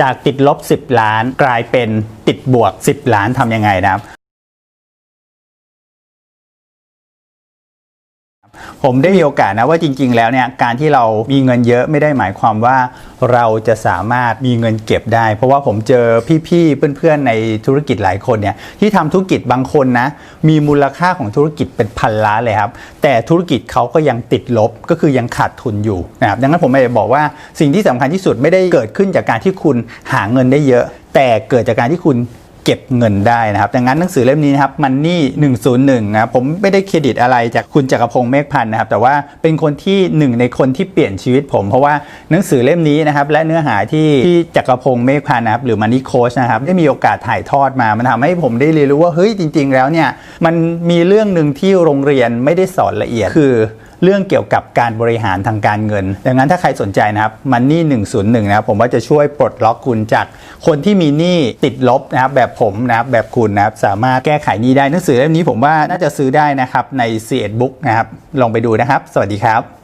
จากติดลบ 10 ล้านกลายเป็นติดบวก 10 ล้านทำยังไงนะครับ ผมได้มีโอกาสนะว่าจริง ๆ แล้วเนี่ยการที่เรามีเงินเยอะไม่ได้หมายความว่าเราจะสามารถมีเงินเก็บได้ เพราะว่าผมเจอพี่ๆเพื่อนๆในธุรกิจหลายคนเนี่ยที่ทำธุรกิจบางคนนะมีมูลค่าของธุรกิจเป็นพันล้านเลยครับแต่ธุรกิจเขาก็ยังติดลบก็คือยังขาดทุนอยู่นะครับดังนั้นผมเลยบอกว่าสิ่งที่สำคัญที่สุดไม่ได้เกิดขึ้นจากการที่คุณหาเงินได้เยอะ แต่เกิดจากการที่คุณ เก็บเงินได้นะครับ ดังนั้นหนังสือเล่มนี้นะครับมันนี่101นะครับผมไม่ได้เครดิตอะไรจากคุณจักรพงศ์เมฆพันธ์นะครับ แต่ว่าเป็นคนที่หนึ่งในคนที่เปลี่ยนชีวิตผม เพราะว่าหนังสือเล่มนี้นะครับและเนื้อหาที่ที่จักรพงศ์เมฆพันธ์นะครับหรือมันนี่โค้ชนะครับได้มีโอกาสถ่ายทอดมา มันทำให้ผมได้เรียนรู้ว่าเฮ้ยจริง ๆ แล้วเนี่ยมันมีเรื่องหนึ่งที่โรงเรียนไม่ได้สอนละเอียดคือ เรื่องเกี่ยวกับการบริหารทางการเงิน ดังนั้นถ้าใครสนใจนะครับมันนี่101นะครับผมว่าจะช่วยปลดล็อกคุณจากคนที่มีหนี้ติดลบนะครับแบบผมนะครับแบบคุณนะครับสามารถแก้ไขหนี้ได้หนังสือเล่มนี้ผมว่าน่าจะซื้อได้นะครับใน c ีเอ็ดบุ๊กนะครับลองไปดูนะครับ สวัสดีครับ